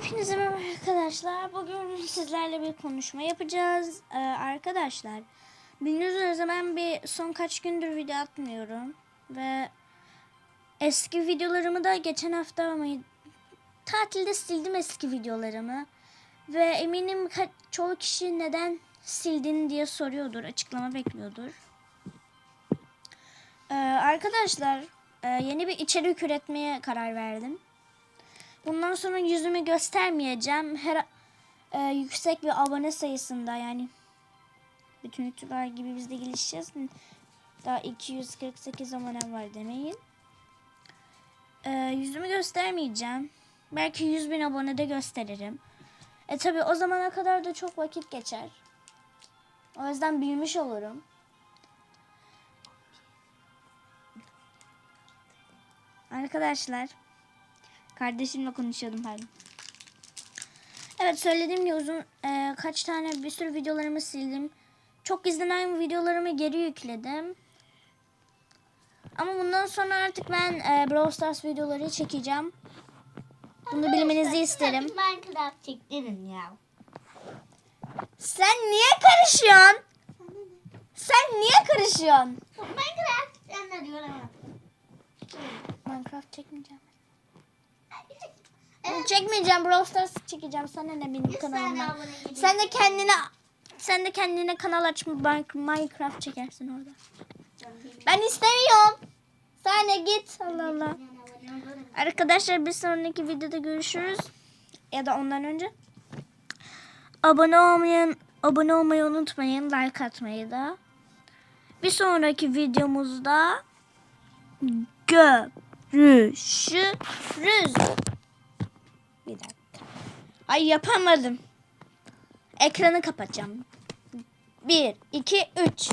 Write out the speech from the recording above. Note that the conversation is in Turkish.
Hepinize merhaba arkadaşlar. Bugün sizlerle bir konuşma yapacağız. Ee, arkadaşlar, bildiğiniz üzere ben bir son kaç gündür video atmıyorum. Ve eski videolarımı da geçen hafta mı tatilde sildim eski videolarımı. Ve eminim çoğu kişi neden sildin diye soruyordur. Açıklama bekliyordur. Ee, arkadaşlar, e, yeni bir içerik üretmeye karar verdim. Bundan sonra yüzümü göstermeyeceğim. Her e, yüksek bir abone sayısında yani bütün YouTuber gibi biz de gelişeceğiz. Daha 248 abonem var demeyin. E, yüzümü göstermeyeceğim. Belki 100 bin abonede gösteririm. E tabi o zamana kadar da çok vakit geçer. O yüzden büyümüş olurum. Arkadaşlar Kardeşimle konuşuyordum pardon. Evet söylediğim gibi uzun e, kaç tane bir sürü videolarımı sildim. Çok izlenen videolarımı geri yükledim. Ama bundan sonra artık ben e, Brawl Stars videoları çekeceğim. Bunu bilmenizi isterim. Minecraft çektirin ya. Sen niye karışıyorsun? Sen niye karışıyorsun? Minecraft diyorum. Minecraft çekmeyeceğim. Çekmeyeceğim Brawl Stars çekeceğim. Sana ne benim kanalımda. Sen de kendine sen de kendine kanal aç Minecraft çekersin orada. Ben istemiyorum. Sen de git. Allah Allah. Arkadaşlar bir sonraki videoda görüşürüz. Ya da ondan önce. Abone olmayan abone olmayı unutmayın. Like atmayı da. Bir sonraki videomuzda görüşürüz. Bir dakika. Ay yapamadım. Ekranı kapatacağım. Bir, iki, üç.